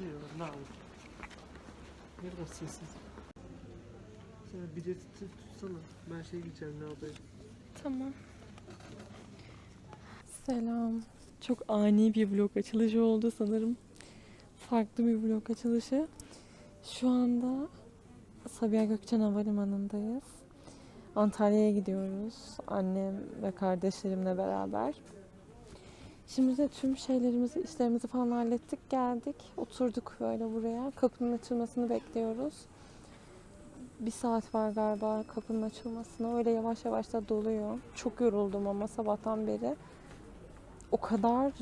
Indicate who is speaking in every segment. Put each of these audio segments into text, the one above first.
Speaker 1: diyor. Ne yapalım? Ne kadar sessiz. Sen bileti tut- tutsana. Ben şey gideceğim ne yapayım.
Speaker 2: Tamam. Selam. Çok ani bir vlog açılışı oldu sanırım. Farklı bir vlog açılışı. Şu anda Sabiha Gökçen Havalimanı'ndayız. Antalya'ya gidiyoruz. Annem ve kardeşlerimle beraber. Şimdi de tüm şeylerimizi, işlerimizi falan hallettik, geldik. Oturduk böyle buraya. Kapının açılmasını bekliyoruz. Bir saat var galiba kapının açılmasına. Öyle yavaş yavaş da doluyor. Çok yoruldum ama sabahtan beri. O kadar,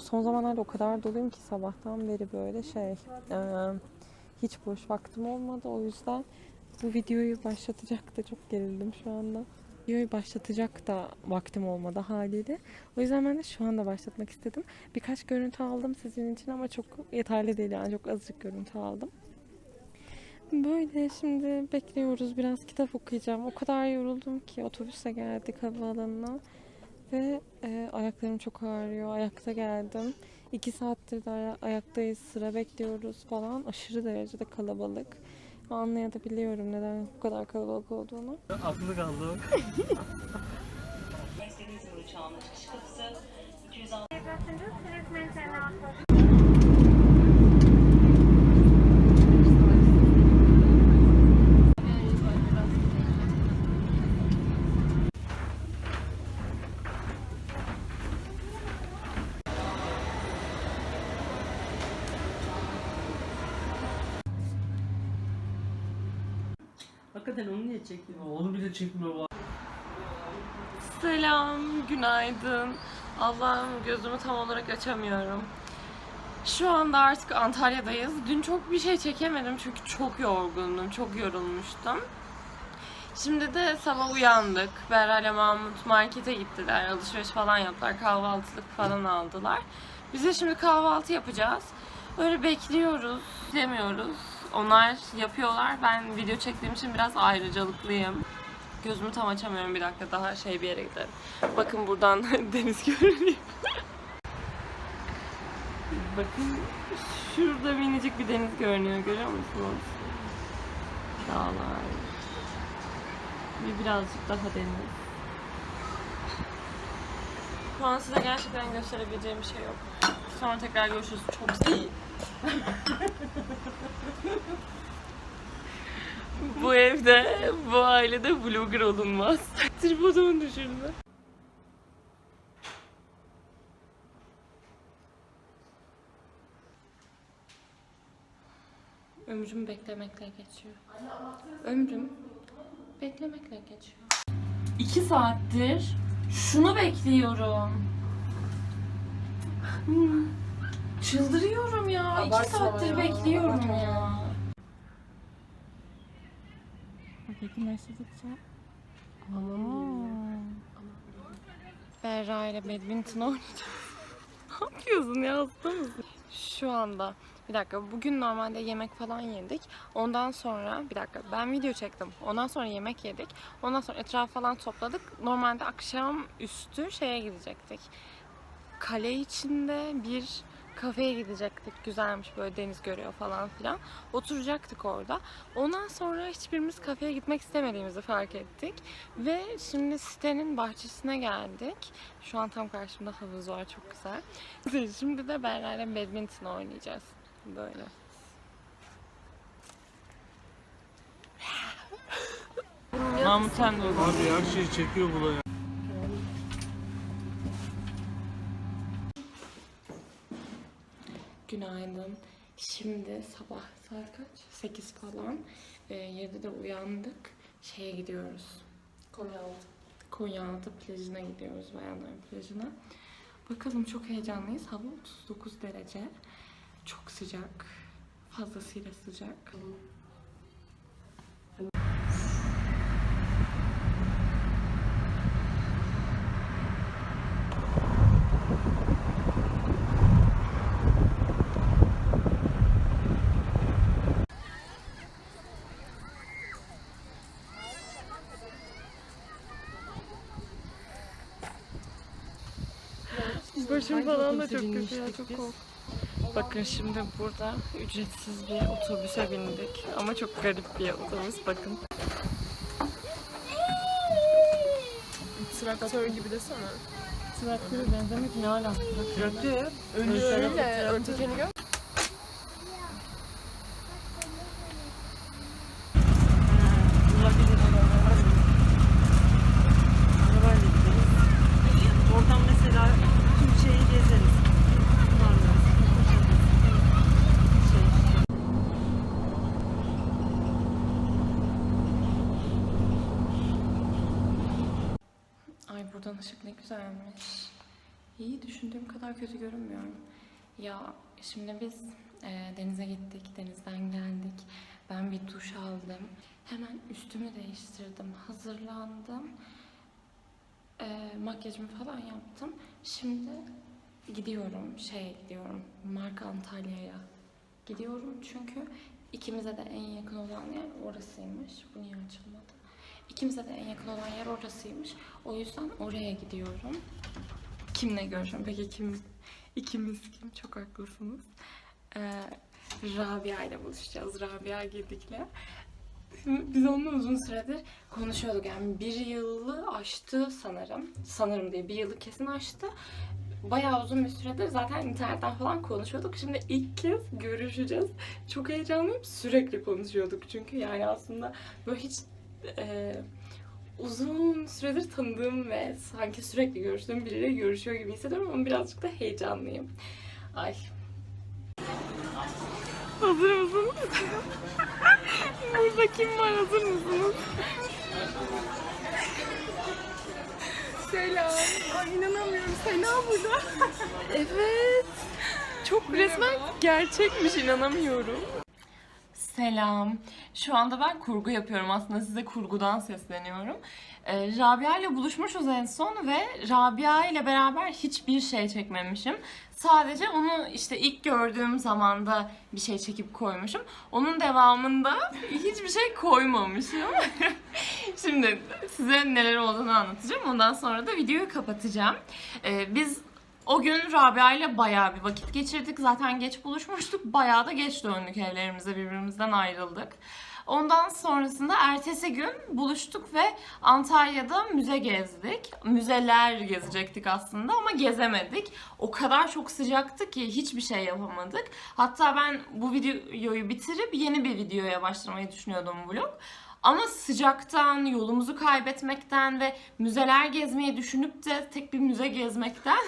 Speaker 2: son zamanlarda o kadar doluyum ki sabahtan beri böyle şey. eee, hiç boş vaktim olmadı. O yüzden bu videoyu başlatacak da çok gerildim şu anda. Videoyu başlatacak da vaktim olmadı haliyle. O yüzden ben de şu anda başlatmak istedim. Birkaç görüntü aldım sizin için ama çok yeterli değil yani çok azıcık görüntü aldım. Böyle şimdi bekliyoruz. Biraz kitap okuyacağım. O kadar yoruldum ki otobüse geldik havaalanına. Ve e, ayaklarım çok ağrıyor. Ayakta geldim. İki saattir de aya- ayaktayız. Sıra bekliyoruz falan. Aşırı derecede kalabalık. Anlayabiliyorum neden bu kadar kalabalık olduğunu.
Speaker 1: Aklı kaldı.
Speaker 3: Mercedes uçağının çıkış kapısı 206.
Speaker 4: Hakikaten onu niye çektin?
Speaker 1: Onu bile çekmiyor.
Speaker 2: Selam, günaydın. Allah'ım gözümü tam olarak açamıyorum. Şu anda artık Antalya'dayız. Dün çok bir şey çekemedim çünkü çok yorgundum, çok yorulmuştum. Şimdi de sabah uyandık. Berra ile Mahmut markete gittiler. Alışveriş falan yaptılar. Kahvaltılık falan aldılar. Biz de şimdi kahvaltı yapacağız. Öyle bekliyoruz, demiyoruz. Onlar yapıyorlar. Ben video çektiğim için biraz ayrıcalıklıyım. Gözümü tam açamıyorum bir dakika daha şey bir yere gidelim. Bakın buradan deniz görünüyor. Bakın şurada minicik bir deniz görünüyor görüyor musunuz? Dağlar. Ve birazcık daha deniz. Şu an size gerçekten gösterebileceğim bir şey yok. Sonra tekrar görüşürüz. Çok iyi. Bu evde, bu ailede vlogger olunmaz. Tripodumu düşürdü. Ömrüm beklemekle geçiyor. Ömrüm beklemekle geçiyor. İki saattir şunu bekliyorum. Hmm. Çıldırıyorum ya. İki saattir bekliyorum ya. Peki başladıkça Berra ile badminton oynayacağız. ne yapıyorsun ya hasta mısın? Şu anda bir dakika bugün normalde yemek falan yedik. Ondan sonra bir dakika ben video çektim. Ondan sonra yemek yedik. Ondan sonra etraf falan topladık. Normalde akşam üstü şeye gidecektik. Kale içinde bir kafeye gidecektik. Güzelmiş böyle deniz görüyor falan filan. Oturacaktık orada. Ondan sonra hiçbirimiz kafeye gitmek istemediğimizi fark ettik. Ve şimdi sitenin bahçesine geldik. Şu an tam karşımda havuz var çok güzel. Şimdi de Berra ile badminton oynayacağız. Böyle. Mahmut sen de
Speaker 1: Abi her şeyi çekiyor bu da ya.
Speaker 2: Günaydın. Şimdi sabah saat kaç? 8 falan. Ee, 7'de uyandık. Şeye gidiyoruz. Konyaaltı. Konyaaltı plajına gidiyoruz. Bayanların plajına. Bakalım çok heyecanlıyız. Hava 39 derece. Çok sıcak. Fazlasıyla sıcak. Başım falan da çok kötü ya. Çok korktum. Bakın şimdi burada ücretsiz bir otobüse bindik. Ama çok garip bir otobüs bakın.
Speaker 1: Traktör gibi desene.
Speaker 2: Traktöre benzemek ne alaka?
Speaker 1: Traktör. Önü
Speaker 2: öyle.
Speaker 1: Ön tekeni gör.
Speaker 4: Olabilir. Arabayla gideriz. Oradan mesela tüm şeyi gezeriz. Marmaris, Kuşadası, şey işte.
Speaker 2: Ay buradan ışık ne güzelmiş. İyi düşündüğüm kadar kötü görünmüyorum. Ya şimdi biz e, denize gittik, denizden geldik. Ben bir duş aldım. Hemen üstümü değiştirdim, hazırlandım. E, makyajımı falan yaptım. Şimdi gidiyorum, şey gidiyorum, Marka Antalya'ya gidiyorum çünkü ikimize de en yakın olan yer orasıymış. Bu niye açılmadı? İkimize de en yakın olan yer orasıymış. O yüzden oraya gidiyorum. Kimle görüşüyorum? Peki kim? İkimiz kim? Çok haklısınız. Ee, Rabia ile buluşacağız. Rabia Gedik'le. Biz onunla uzun süredir konuşuyorduk. Yani bir yılı aştı sanırım. Sanırım değil, bir yılı kesin aştı. Bayağı uzun bir süredir zaten internetten falan konuşuyorduk. Şimdi ilk kez görüşeceğiz. Çok heyecanlıyım. Sürekli konuşuyorduk çünkü yani aslında böyle hiç e, uzun süredir tanıdığım ve sanki sürekli görüştüğüm biriyle görüşüyor gibi hissediyorum ama birazcık da heyecanlıyım. Ay. Hazır mısınız? Burada kim var hazır mısınız?
Speaker 5: Selam. Ay inanamıyorum. Sena burada.
Speaker 2: Evet. Çok resmen gerçekmiş inanamıyorum. Selam. Şu anda ben kurgu yapıyorum. Aslında size kurgudan sesleniyorum. Ee, Rabia ile buluşmuşuz en son ve Rabia ile beraber hiçbir şey çekmemişim. Sadece onu işte ilk gördüğüm zamanda bir şey çekip koymuşum. Onun devamında hiçbir şey koymamışım. Şimdi size neler olduğunu anlatacağım. Ondan sonra da videoyu kapatacağım. Ee, biz o gün Rabia ile bayağı bir vakit geçirdik. Zaten geç buluşmuştuk. Bayağı da geç döndük evlerimize. Birbirimizden ayrıldık. Ondan sonrasında ertesi gün buluştuk ve Antalya'da müze gezdik. Müzeler gezecektik aslında ama gezemedik. O kadar çok sıcaktı ki hiçbir şey yapamadık. Hatta ben bu videoyu bitirip yeni bir videoya başlamayı düşünüyordum vlog. Ama sıcaktan, yolumuzu kaybetmekten ve müzeler gezmeyi düşünüp de tek bir müze gezmekten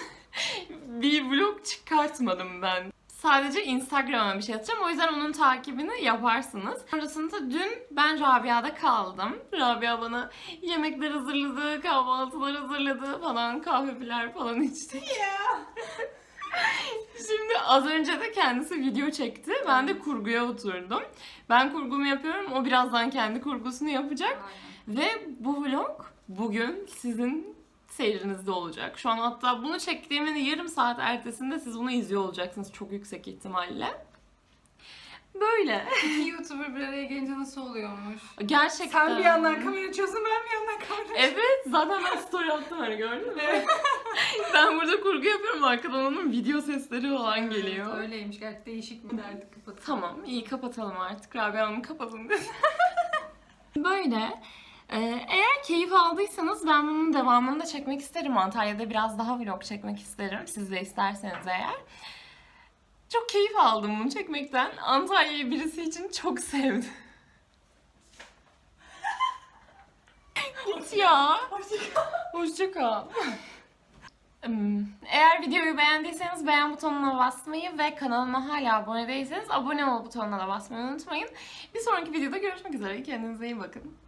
Speaker 2: bir vlog çıkartmadım ben. Sadece Instagram'a bir şey atacağım. O yüzden onun takibini yaparsınız. Sonrasında dün ben Rabia'da kaldım. Rabia bana yemekler hazırladı, kahvaltılar hazırladı falan, kahveler falan içtik. Şimdi az önce de kendisi video çekti. Ben de kurguya oturdum. Ben kurgumu yapıyorum. O birazdan kendi kurgusunu yapacak. Ve bu vlog bugün sizin seyrinizde olacak. Şu an hatta bunu çektiğimin yarım saat ertesinde siz bunu izliyor olacaksınız çok yüksek ihtimalle. Böyle.
Speaker 5: İki YouTuber bir araya gelince nasıl oluyormuş?
Speaker 2: Gerçekten.
Speaker 5: Sen bir yandan kamera açıyorsun, ben bir yandan kamera
Speaker 2: Evet, zaten ben story attım hani gördün mü? ben burada kurgu yapıyorum arkadan onun video sesleri falan geliyor.
Speaker 5: Öyleymiş. Gerçi değişik mi derdi kapat.
Speaker 2: Tamam, iyi kapatalım artık. Rabia Hanım kapatın dedi. Böyle. Ee, eğer keyif aldıysanız ben bunun devamını da çekmek isterim. Antalya'da biraz daha vlog çekmek isterim. Siz de isterseniz eğer. Çok keyif aldım bunu çekmekten. Antalya'yı birisi için çok sevdim. Git ya. Hoşça kal. Eğer videoyu beğendiyseniz beğen butonuna basmayı ve kanalıma hala abone değilseniz abone ol butonuna da basmayı unutmayın. Bir sonraki videoda görüşmek üzere. Kendinize iyi bakın.